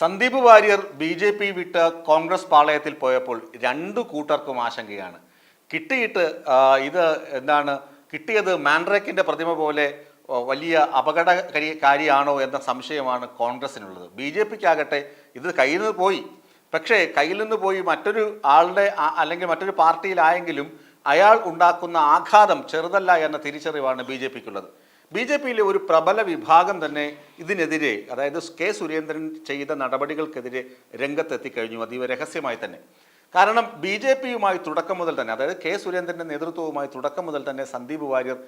Sandeep Warrier B J P വിട്ട് കോൺഗ്രസ് പാളയത്തിൽ പോയപ്പോൾ രണ്ടു കൂട്ടർക്കും ആശങ്കയാണ്. കിട്ടിയിട്ട് ഇത് എന്താണ് കിട്ടിയത് മാൻഡ്രേക്കിന്റെ പ്രതിമ പോലെ വലിയ അപകട കാര്യമാണോ എന്ന സംശയമാണ് കോൺഗ്രസിനുള്ളത്. ബി ജെ പിക്കാകട്ടെ ഇത് കയ്യിൽ നിന്ന് പോയി. പക്ഷേ കയ്യിൽ നിന്ന് പോയി മറ്റൊരു ആളുടെ അല്ലെങ്കിൽ മറ്റൊരു പാർട്ടിയിലായെങ്കിലും അയാൾ ഉണ്ടാക്കുന്ന ആഘാതം ചെറുതല്ല എന്ന തിരിച്ചറിവാണ് ബി ജെ പിക്കുള്ളത്. ബി ജെ പിയിലെ ഒരു പ്രബല വിഭാഗം തന്നെ ഇതിനെതിരെ അതായത് കെ സുരേന്ദ്രൻ ചെയ്ത നടപടികൾക്കെതിരെ രംഗത്തെത്തിക്കഴിഞ്ഞു. അതീവ രഹസ്യമായി തന്നെ. കാരണം ബി ജെ പിയുമായി തുടക്കം മുതൽ തന്നെ അതായത് കെ സുരേന്ദ്രന്റെ നേതൃത്വവുമായി തുടക്കം മുതൽ തന്നെ സന്ദീപ് വാര്യർ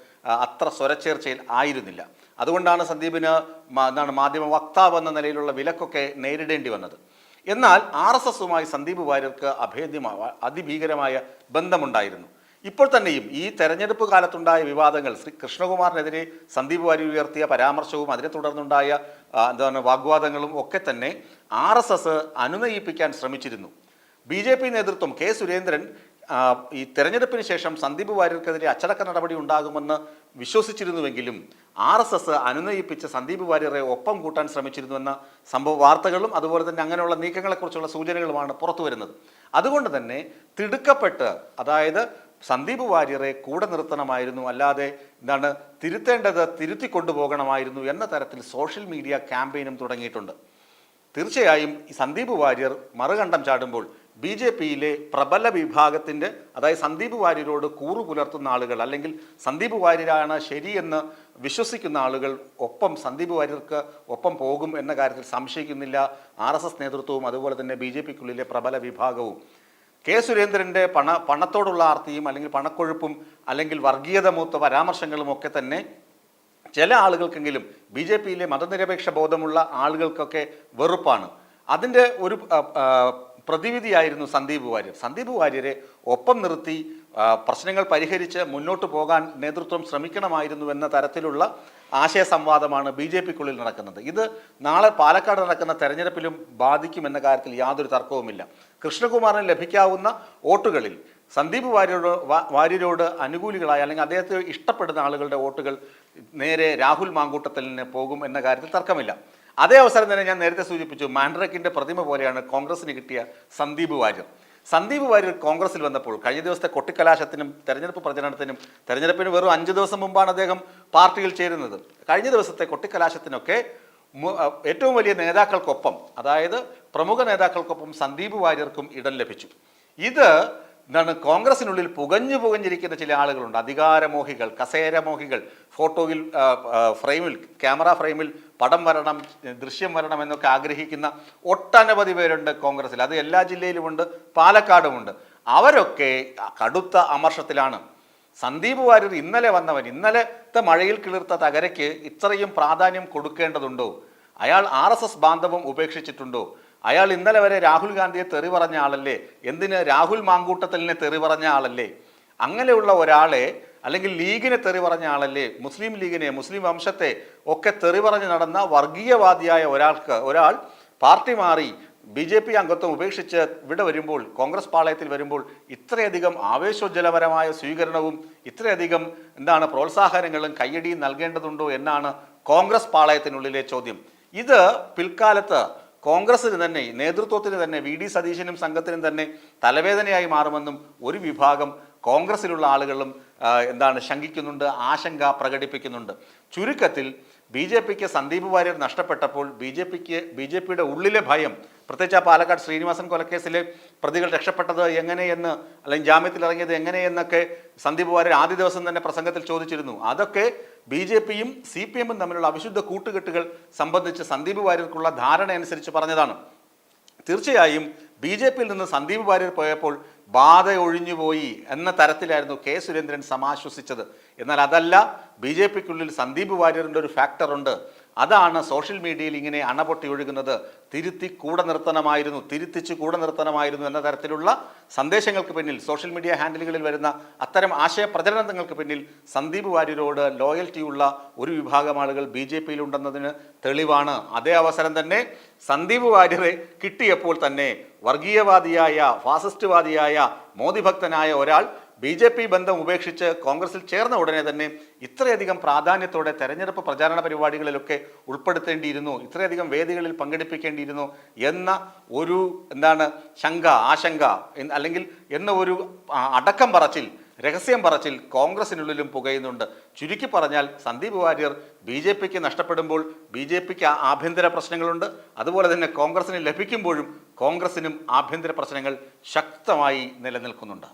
അത്ര സ്വരച്ചേർച്ചയിൽ ആയിരുന്നില്ല. അതുകൊണ്ടാണ് സന്ദീപിന് എന്താണ് മാധ്യമ വക്താവ് എന്ന നിലയിലുള്ള വിലക്കൊക്കെ നേരിടേണ്ടി വന്നത്. എന്നാൽ ആർ എസ് എസുമായി സന്ദീപ് വാര്യർക്ക് അഭേദ്യമായ അതിഭീകരമായ ബന്ധമുണ്ടായിരുന്നു. ഇപ്പോൾ തന്നെയും ഈ തെരഞ്ഞെടുപ്പ് കാലത്തുണ്ടായ വിവാദങ്ങൾ ശ്രീ കൃഷ്ണകുമാറിനെതിരെ സന്ദീപ് വാരി ഉയർത്തിയ പരാമർശവും അതിനെ തുടർന്നുണ്ടായ എന്താ എന്താണ് വാഗ്വാദങ്ങളും ഒക്കെ തന്നെ ആർ എസ് എസ് അനുനയിപ്പിക്കാൻ ശ്രമിച്ചിരുന്നു. ബി ജെ പി നേതൃത്വം കെ സുരേന്ദ്രൻ ഈ തെരഞ്ഞെടുപ്പിന് ശേഷം സന്ദീപ് വാര്യർക്കെതിരെ അച്ചടക്ക നടപടി ഉണ്ടാകുമെന്ന് വിശ്വസിച്ചിരുന്നുവെങ്കിലും ആർ എസ് എസ് അനുനയിപ്പിച്ച് സന്ദീപ് വാര്യരെ ഒപ്പം കൂട്ടാൻ ശ്രമിച്ചിരുന്നുവെന്ന സംഭവ വാർത്തകളും അതുപോലെ തന്നെ അങ്ങനെയുള്ള നീക്കങ്ങളെക്കുറിച്ചുള്ള സൂചനകളുമാണ് പുറത്തു വരുന്നത് അതുകൊണ്ട് തന്നെ തിടുക്കപ്പെട്ട് അതായത് സന്ദീപ് വാര്യരെ കൂടെ നിർത്തണമായിരുന്നു. അല്ലാതെ എന്താണ് തിരുത്തേണ്ടത് തിരുത്തി കൊണ്ടുപോകണമായിരുന്നു എന്ന തരത്തിൽ സോഷ്യൽ മീഡിയ ക്യാമ്പയിനും തുടങ്ങിയിട്ടുണ്ട്. തീർച്ചയായും ഈ സന്ദീപ് വാര്യർ മറുകണ്ഠം ചാടുമ്പോൾ ബി ജെ പിയിലെ പ്രബല വിഭാഗത്തിന്റെ അതായത് സന്ദീപ് വാര്യരോട് കൂറു പുലർത്തുന്ന ആളുകൾ അല്ലെങ്കിൽ സന്ദീപ് വാര്യരാണ് ശരിയെന്ന് വിശ്വസിക്കുന്ന ആളുകൾ ഒപ്പം സന്ദീപ് വാര്യർക്ക് ഒപ്പം പോകും എന്ന കാര്യത്തിൽ സംശയിക്കുന്നില്ല. ആർ നേതൃത്വവും അതുപോലെ തന്നെ ബി പ്രബല വിഭാഗവും. കെ സുരേന്ദ്രന്റെ പണ പണത്തോടുള്ള ആർത്തിയും അല്ലെങ്കിൽ പണക്കൊഴുപ്പും അല്ലെങ്കിൽ വർഗീയത മൂത്ത പരാമർശങ്ങളും ഒക്കെ തന്നെ ചില ആളുകൾക്കെങ്കിലും ബി ജെ പിയിലെ മതനിരപേക്ഷ ബോധമുള്ള ആളുകൾക്കൊക്കെ വെറുപ്പാണ്. അതിന്റെ ഒരു പ്രതിവിധിയായിരുന്നു സന്ദീപ് വാര്യർ. സന്ദീപ് വാര്യരെ ഒപ്പം നിർത്തി പ്രശ്നങ്ങൾ പരിഹരിച്ച് മുന്നോട്ട് പോകാൻ നേതൃത്വം ശ്രമിക്കണമായിരുന്നു എന്ന തരത്തിലുള്ള ആശയ സംവാദമാണ് ബി ജെ പിക്കുള്ളിൽ നടക്കുന്നത്. ഇത് നാളെ പാലക്കാട് നടക്കുന്ന തെരഞ്ഞെടുപ്പിലും ബാധിക്കുമെന്ന കാര്യത്തിൽ യാതൊരു തർക്കവുമില്ല. കൃഷ്ണകുമാറിന് ലഭിക്കാവുന്ന വോട്ടുകളിൽ സന്ദീപ് വാര്യരോട് വാര്യരോട് അനുകൂലികളായ അല്ലെങ്കിൽ അദ്ദേഹത്തെ ഇഷ്ടപ്പെടുന്ന ആളുകളുടെ വോട്ടുകൾ നേരെ രാഹുൽ മാങ്കൂട്ടത്തിൽ മാങ്കൂട്ടത്തലിന് പോകും എന്ന കാര്യത്തിൽ തർക്കമില്ല. അതേ അവസരം തന്നെ ഞാൻ നേരത്തെ സൂചിപ്പിച്ചു മാൻഡ്രക്കിന്റെ പ്രതിമ പോലെയാണ് കോൺഗ്രസിന് കിട്ടിയ സന്ദീപ് വാര്യർ. സന്ദീപ് വാര്യർ കോൺഗ്രസിൽ വന്നപ്പോൾ കഴിഞ്ഞ ദിവസത്തെ കൊട്ടിക്കലാശത്തിനും തെരഞ്ഞെടുപ്പ് പ്രചരണത്തിനും തെരഞ്ഞെടുപ്പിന് വെറും അഞ്ച് ദിവസം മുമ്പാണ് അദ്ദേഹം പാർട്ടിയിൽ ചേരുന്നത്. കഴിഞ്ഞ ദിവസത്തെ കൊട്ടിക്കലാശത്തിനൊക്കെ ഏറ്റവും വലിയ നേതാക്കൾക്കൊപ്പം അതായത് പ്രമുഖ നേതാക്കൾക്കൊപ്പം സന്ദീപ് വാര്യർക്കും ഇടം ലഭിച്ചു. ഇത് എന്താണ് കോൺഗ്രസിനുള്ളിൽ പുകഞ്ഞു പുകഞ്ഞിരിക്കുന്ന ചില ആളുകളുണ്ട്. അധികാരമോഹികൾ കസേരമോഹികൾ ഫോട്ടോയിൽ ഫ്രെയിമിൽ ക്യാമറ ഫ്രെയിമിൽ പടം വരണം ദൃശ്യം വരണം എന്നൊക്കെ ആഗ്രഹിക്കുന്ന ഒട്ടനവധി പേരുണ്ട് കോൺഗ്രസിൽ. അത് എല്ലാ ജില്ലയിലുമുണ്ട് പാലക്കാടുമുണ്ട്. അവരൊക്കെ കടുത്ത അമർഷത്തിലാണ്. സന്ദീപ് വാര്യർ ഇന്നലെ വന്നവൻ ഇന്നലത്തെ മഴയിൽ കിളിർത്ത തകരയ്ക്ക് ഇത്രയും പ്രാധാന്യം കൊടുക്കേണ്ടതുണ്ടോ? അയാൾ ആർ എസ് എസ് ബാന്ധവം ഉപേക്ഷിച്ചിട്ടുണ്ടോ? അയാൾ ഇന്നലെ വരെ രാഹുൽ ഗാന്ധിയെ തെറി പറഞ്ഞ ആളല്ലേ? എന്തിന് രാഹുൽ മാങ്കൂട്ടത്തലിനെ തെറി പറഞ്ഞ ആളല്ലേ? അങ്ങനെയുള്ള ഒരാളെ അല്ലെങ്കിൽ ലീഗിനെ തെറി പറഞ്ഞ ആളല്ലേ? മുസ്ലിം ലീഗിനെ മുസ്ലിം വംശത്തെ ഒക്കെ തെറി പറഞ്ഞ് നടന്ന വർഗീയവാദിയായ ഒരാൾക്ക് ഒരാൾ പാർട്ടി മാറി ബി ജെ പി അംഗത്വം ഉപേക്ഷിച്ച് ഇവിടെ വരുമ്പോൾ കോൺഗ്രസ് പാളയത്തിൽ വരുമ്പോൾ ഇത്രയധികം ആവേശോജ്ജലപരമായ സ്വീകരണവും ഇത്രയധികം എന്താണ് പ്രോത്സാഹനങ്ങളും കയ്യടിയും നൽകേണ്ടതുണ്ടോ എന്നാണ് കോൺഗ്രസ് പാളയത്തിനുള്ളിലെ ചോദ്യം. ഇത് പിൽക്കാലത്ത് കോൺഗ്രസിന് തന്നെ നേതൃത്വത്തിന് തന്നെ വി ഡി സതീശനും സംഘത്തിനും തന്നെ തലവേദനയായി മാറുമെന്നും ഒരു വിഭാഗം കോൺഗ്രസിലുള്ള ആളുകളും എന്താണ് ശങ്കിക്കുന്നുണ്ട് ആശങ്ക പ്രകടിപ്പിക്കുന്നുണ്ട്. ചുരുക്കത്തിൽ ബി ജെ പിക്ക് സന്ദീപ് വാര്യർ നഷ്ടപ്പെട്ടപ്പോൾ ബി ജെ പിക്ക് ബി ജെ പിയുടെ ഉള്ളിലെ ഭയം പ്രത്യേകിച്ച് ആ പാലക്കാട് ശ്രീനിവാസൻ കൊലക്കേസിലെ പ്രതികൾ രക്ഷപ്പെട്ടത് എങ്ങനെയെന്ന് അല്ലെങ്കിൽ ജാമ്യത്തിൽ ഇറങ്ങിയത് എങ്ങനെയെന്നൊക്കെ സന്ദീപ് വാര്യർ ആദ്യ ദിവസം തന്നെ പ്രസംഗത്തിൽ ചോദിച്ചിരുന്നു. അതൊക്കെ ബി ജെ പിയും സി പി എമ്മും തമ്മിലുള്ള അവിശുദ്ധ കൂട്ടുകെട്ടുകൾ സംബന്ധിച്ച് സന്ദീപ് വാര്യർക്കുള്ള ധാരണ അനുസരിച്ച് പറഞ്ഞതാണ്. തീർച്ചയായും ബി ജെ പിയിൽ നിന്ന് സന്ദീപ് വാര്യർ പോയപ്പോൾ ബാധ ഒഴിഞ്ഞുപോയി എന്ന തരത്തിലായിരുന്നു കെ സുരേന്ദ്രൻ സമാശ്വസിച്ചത്. എന്നാൽ അതല്ല ബി ജെ പിക്കുള്ളിൽ സന്ദീപ് വാര്യറിന്റെ ഒരു ഫാക്ടറുണ്ട് അതാണ് സോഷ്യൽ മീഡിയയിൽ ഇങ്ങനെ അണപൊട്ടി ഒഴുകുന്നത്. തിരുത്തി കൂടെ നിർത്തണമായിരുന്നു തിരുത്തിച്ച് കൂടെ നിർത്തണമായിരുന്നു എന്ന തരത്തിലുള്ള സന്ദേശങ്ങൾക്ക് പിന്നിൽ സോഷ്യൽ മീഡിയ ഹാൻഡിലുകളിൽ വരുന്ന അത്തരം ആശയ പ്രചരണങ്ങൾക്ക് പിന്നിൽ സന്ദീപ് വാര്യരോട് ലോയൽറ്റിയുള്ള ഒരു വിഭാഗം ആളുകൾ ബി ജെ പിയിലുണ്ടെന്നതിന് തെളിവാണ്. അതേ അവസരം തന്നെ സന്ദീപ് വാര്യരെ കിട്ടിയപ്പോൾ തന്നെ വർഗീയവാദിയായ ഫാസിസ്റ്റ്വാദിയായ മോദിഭക്തനായ ഒരാൾ ബി ജെ പി ബന്ധം ഉപേക്ഷിച്ച് കോൺഗ്രസിൽ ചേർന്ന ഉടനെ തന്നെ ഇത്രയധികം പ്രാധാന്യത്തോടെ തെരഞ്ഞെടുപ്പ് പ്രചാരണ പരിപാടികളിലൊക്കെ ഉൾപ്പെടുത്തേണ്ടിയിരുന്നു ഇത്രയധികം വേദികളിൽ പങ്കെടുപ്പിക്കേണ്ടിയിരുന്നു എന്ന ഒരു എന്താണ് ശങ്ക ആശങ്ക അല്ലെങ്കിൽ എന്ന ഒരു അടക്കം പറച്ചിൽ രഹസ്യം പറച്ചിൽ കോൺഗ്രസിനുള്ളിലും പുകയുന്നുണ്ട്. ചുരുക്കി പറഞ്ഞാൽ സന്ദീപ് വാര്യർ ബി ജെ പിക്ക് നഷ്ടപ്പെടുമ്പോൾ ബി ജെ പിക്ക് ആഭ്യന്തര പ്രശ്നങ്ങളുണ്ട്. അതുപോലെ തന്നെ കോൺഗ്രസിന് ലഭിക്കുമ്പോഴും കോൺഗ്രസിനും ആഭ്യന്തര പ്രശ്നങ്ങൾ ശക്തമായി നിലനിൽക്കുന്നുണ്ട്.